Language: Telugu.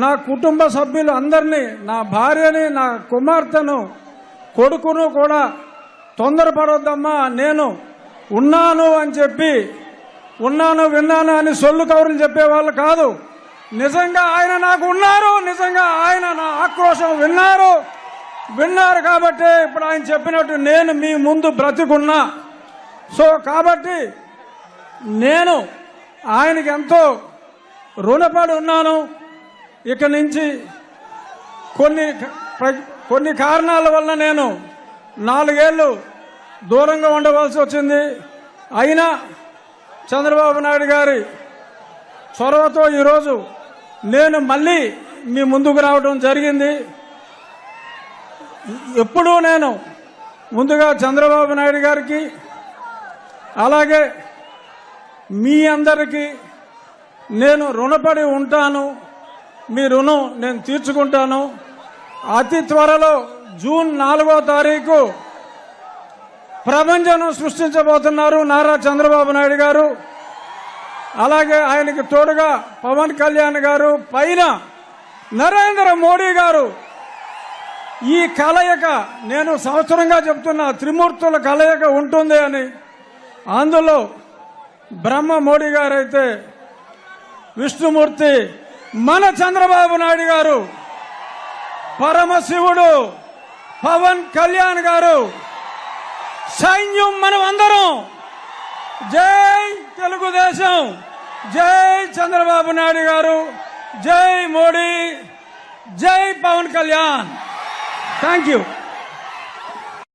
నా కుటుంబ సభ్యులు అందరినీ నా భార్యని నా కుమార్తెను కొడుకును కూడా తొందరపడొద్దమ్మా నేను ఉన్నాను అని చెప్పి ఉన్నాను విన్నాను అని సొల్లు కౌరులు చెప్పేవాళ్ళు కాదు. నిజంగా ఆయన నాకు ఉన్నారు నిజంగా ఆయన నా ఆక్రోశం విన్నారు. విన్నారు కాబట్టి ఇప్పుడు ఆయన చెప్పినట్టు నేను మీ ముందు బ్రతికున్నా. సో కాబట్టి నేను ఆయనకి ఎంతో రుణపడి ఉన్నాను. ఇక నుంచి కొన్ని ప్ర- కొన్ని కారణాల వల్ల నేను నాలుగేళ్ళు దూరంగా ఉండవలసి వచ్చింది. అయినా చంద్రబాబు నాయుడు గారి చొరవతో ఈరోజు నేను మళ్ళీ మీ ముందుకు రావడం జరిగింది. ఎప్పుడూ నేను ముందుగా చంద్రబాబు నాయుడు గారికి అలాగే మీ అందరికీ నేను రుణపడి ఉంటాను. మీ రుణం నేను తీర్చుకుంటాను. అతి త్వరలో జూన్ నాలుగో తారీఖు ప్రపంచం సృష్టించబోతున్నారు నారా చంద్రబాబు నాయుడు గారు. అలాగే ఆయనకి తోడుగా పవన్ కళ్యాణ్ గారు పైన నరేంద్ర మోడీ గారు. ఈ కలయిక నేను సంవత్సరంగా చెప్తున్న త్రిమూర్తుల కలయిక ఉంటుంది అని. అందులో బ్రహ్మ మోడీ గారైతే విష్ణుమూర్తి మన చంద్రబాబు నాయుడు గారు పరమశివుడు పవన్ కళ్యాణ్ గారు సైన్యం మనం అందరం జై తెలుగుదేశం. జై చంద్రబాబు నాయుడు గారు. జై మోడీ. జై పవన్ కళ్యాణ్. Thank you.